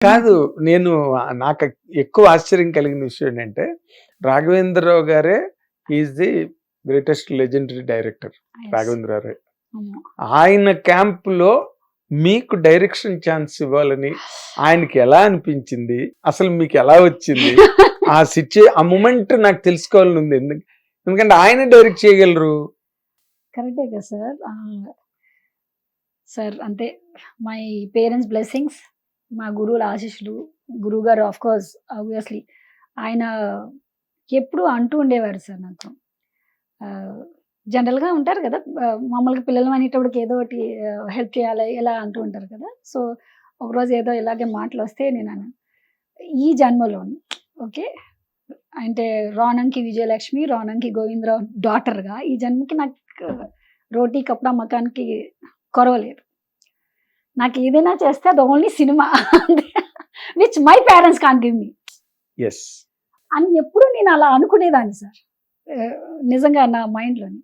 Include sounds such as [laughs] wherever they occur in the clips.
కాదు నేను నాకు ఎక్కువ ఆశ్చర్యం కలిగిన విషయం ఏంటంటే రాఘవేంద్రరావు గారే is the greatest legendary director Raghavendra Rao. ఆయన క్యాంప్లో మీకు డైరెక్షన్ ఛాన్స్ ఇవ్వాలని ఆయనకి ఎలా అనిపించింది? అసలు మీకు ఎలా వచ్చింది? ఆ సిచ్యు ఆ మూమెంట్ నాకు తెలుసుకోవాలని ఉంది. ఎందుకు ఎందుకంటే ఆయన డైరెక్ట్ చేయగలరు. కరెక్టే కదా సార్. సార్ అంటే మై పేరెంట్స్ బ్లెస్సింగ్స్ మా గురువుల ఆశీస్సులు. గురువు గారు ఆఫ్ కోర్స్ ఆబ్వియస్లీ ఆయన ఎప్పుడు అంటూ ఉండేవారు సార్ నాకు. జనరల్గా ఉంటారు కదా మామూలుగా పిల్లలు అనేటప్పటికి ఏదో ఒకటి హెల్ప్ చేయాలి ఇలా అంటూ ఉంటారు కదా. సో ఒకరోజు ఏదో ఇలాగే మాటలు వస్తే నేను అన్నాను ఈ జన్మలోని ఓకే అంటే రోనంకి విజయలక్ష్మి రోనంకి గోవిందరావు డాటర్గా ఈ జన్మకి నాకు రోటీ కప్డా మకానికి కొరవలేదు. నాకు ఏదైనా చేస్తే అది only cinema. Which my parents can give me yes అని ఎప్పుడు నేను అలా అనుకునేదాన్ని సార్. నిజంగా నా మైండ్లోని.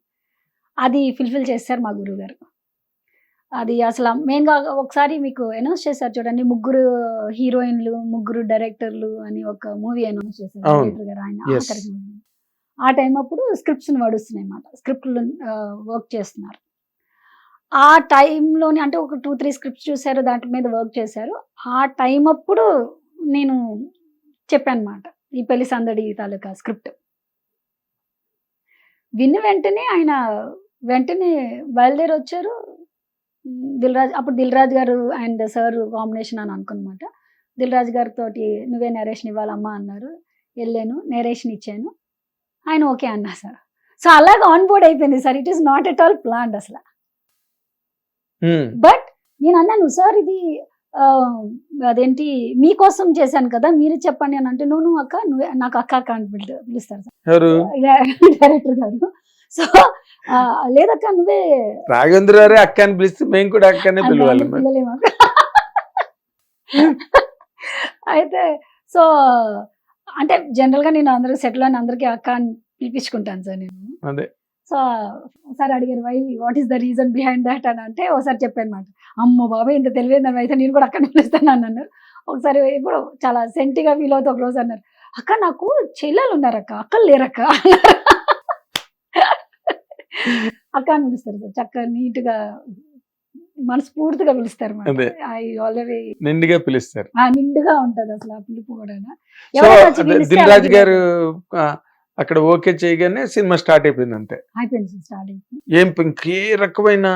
అది ఫుల్ఫిల్ చేస్తారు మా గురువు గారు అది అసలు మెయిన్గా ఒకసారి మీకు అనౌన్స్ చేశారు చూడండి ముగ్గురు హీరోయిన్లు ముగ్గురు డైరెక్టర్లు అని ఒక మూవీ అనౌన్స్ చేశారు. డైరెక్టర్ గారు ఆయన. ఆ టైం అప్పుడు స్క్రిప్ట్స్ నడుస్తున్నాయి అన్నమాట. స్క్రిప్ట్లు వర్క్ చేస్తున్నారు. ఆ టైంలోని అంటే ఒక టూ త్రీ స్క్రిప్ట్స్ చూశారు దాంట్ మీద వర్క్ చేశారు. ఆ టైం అప్పుడు నేను చెప్పాను అనమాట ఈ పెళ్ళి సందడి తాలూకా స్క్రిప్ట్. విన్న వెంటనే ఆయన వెంటనే బయలుదేరి వచ్చారు దిల్రాజ్ దిల్ రాజ్ అప్పుడు దిల్రాజ్ గారు అండ్ సార్ కాంబినేషన్ అని అనుకున్నమాట. దిల్రాజ్ గారితో నువ్వే నరేషన్ ఇవ్వాలమ్మా అన్నారు. వెళ్ళాను నేరేషన్ ఇచ్చాను. ఆయన ఓకే అన్నా సార్. సో అలాగ ఆన్ బోర్డ్ అయిపోయింది sir. It is not at all plan అసలు. బట్ నేను అన్నాను సార్ ఇది అదేంటి మీకోసం చేశాను కదా మీరు చెప్పండి అని అంటే నువ్వు నువ్వు అక్క నువ్వే నాకు అక్క అక్క అని పిలు- పిలుస్తారు సార్. డైరెక్టర్ గారు. సో లేదక్క నువ్వే రాఘవేంద్ర గారే అక్క అని పిలిస్తే మేము కూడా అక్కనే పిలవాలి. అయితే సో అంటే జనరల్గా నేను అందరూ సెటిల్ అని అందరికీ అక్క అని పిలిపించుకుంటాను సార్ నేను. అదే. సో ఒకసారి అడిగారు why what is the reason behind that అని అంటే ఒకసారి చెప్పాను అనమాట అమ్మో బాబాయ్ ఇంత తెలివైందని అయితే నేను కూడా అక్కడ పిలుస్తాను అని అన్నారు. ఒకసారి ఇప్పుడు చాలా సెంటిగా ఫీల్ అవుతూ ఒక రోజు అన్నారు. అక్క నాకు చెల్లెలు ఉన్నారు అక్క అక్కలు లేరక్క. అక్క అని పిలుస్తారు సార్. చక్కగా నీట్గా మనస్ఫూర్తిగా పిలుస్తారు. ఐ ఆల్రెడీ నిండుగా పిలుస్తారు. నిండుగా ఉంటది అసలు ఆ పిలుపు కూడా గారు అక్కడ ఓకే చేయగానే సినిమా స్టార్ట్ అయిపోయింది అంతే. ఏం ఇంకే రకమైన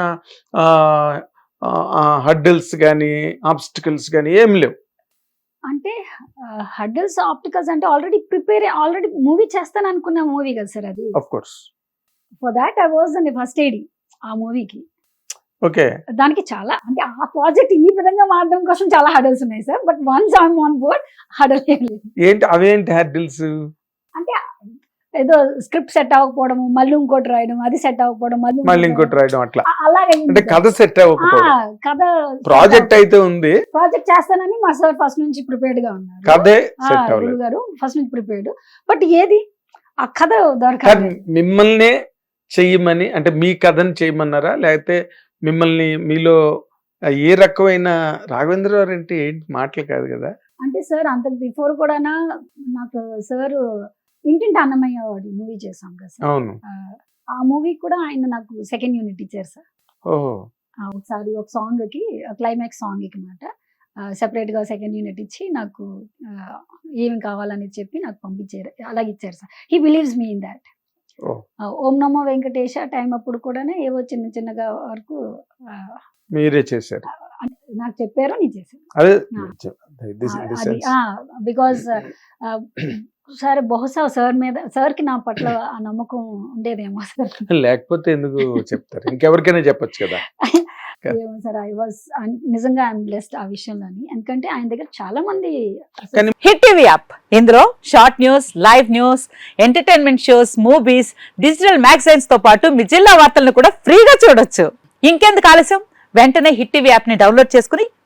హడ్డల్స్ కానీ ఆబ్స్టికల్స్ కానీ ఏం లేవు. అంటే హడ్డల్స్ ఆప్టికల్స్ అంటే ఆల్రెడీ ప్రిపేర్ ఆల్రెడీ మూవీ చేస్తాను అనుకున్న మూవీ కదా సార్ అది? Of course for that I was అండి ఫస్ట్ ఎయిడింగ్ ఆ మూవీకి. ఓకే. దానికి చాలా అంటే ఆ ప్రాజెక్ట్ ఈ విధంగా మారడం కోసం చాలా హడల్స్ ఉన్నాయి sir but once I'm on board hurdle ఏంటి అవేంటి హడ్డిల్స్? అంటే ఏదో స్క్రిప్ట్ సెట్ అవ్వకపోవడం మళ్ళీ ఇంకోటి రాయడం అది సెట్ అవ్వకపోవడం మళ్ళీ మళ్ళీ ఇంకోటి రాయడం. అట్లా. అలాగే అంటే కథ సెట్ అవ్వకపోవడం. కథ ప్రాజెక్ట్ అయితే ఉంది. ప్రాజెక్ట్ చేస్తానని మా సార్ ఫస్ట్ నుంచి ప్రిపేర్డ్గా ఉన్నారు. కథే ఆ, సెట్ గురువు అవ్వలేదు గారు ఫస్ట్ నుంచి ప్రిపేర్డ్. బట్ ఏది? ఆ కథ కానీ దొరకాలి మిమ్మల్నే చెయ్యమని అంటే మీ కథని చేయమన్నారా లేకపోతే మిమ్మల్ని మీలో ఏ రకమైన రాఘవేంద్ర గారు అంటే ఏంటి? మాటలు కాదు కదా. అంటే సార్ అంత బిఫోర్ కూడా నాకు సార్ ఇంటింటి అన్నమయ్య మూవీ చేసాం కదా సార్. అవును. ఆ, మూవీ కూడా ఆయన నాకు సెకండ్ యూనిట్ ఇచ్చారు సార్. ఓహో. ఆ, ఒకసారి ఒక సాంగ్కి క్లైమాక్స్ సాంగ్కి మాట. సెపరేట్గా సెకండ్ యూనిట్ ఇచ్చి నాకు ఏమి కావాలని చెప్పి నాకు పంపించారు. అలాగే ఇచ్చారు sir. He believes me in that ఓ. నమో వెంకటేశ టైం అప్పుడు కూడా ఏవో చిన్న చిన్నగా వరకు మీరే చేశారు. నాకు చెప్పారు నేను చేశాను. అదే ఆ. this- in this అది sense. బికాజ్ సార్ బహుశా సార్ మీద సార్కి నా పట్ల ఆ నమ్మకం ఉండేదేమో సార్. లేకపోతే ఎందుకు చెప్తారు? ఇంకెవరికైనా చెప్పొచ్చు కదా. [laughs] ఏమో సార్ ఐ వాజ్ నిజంగా ఐఎమ్ బ్లెస్డ్ ఆ విషయంలోని. ఎందుకంటే ఆయన దగ్గర చాలా మంది హిట్ టీవీ యాప్ ఇందులో short news live news entertainment shows movies digital మ్యాగజైన్స్తో పాటు మీ జిల్లా వార్తలను కూడా ఫ్రీగా చూడొచ్చు. ఇంకెందుకు ఆలస్యం? వెంటనే హిట్ టీవీ యాప్ని డౌన్లోడ్ చేసుకుని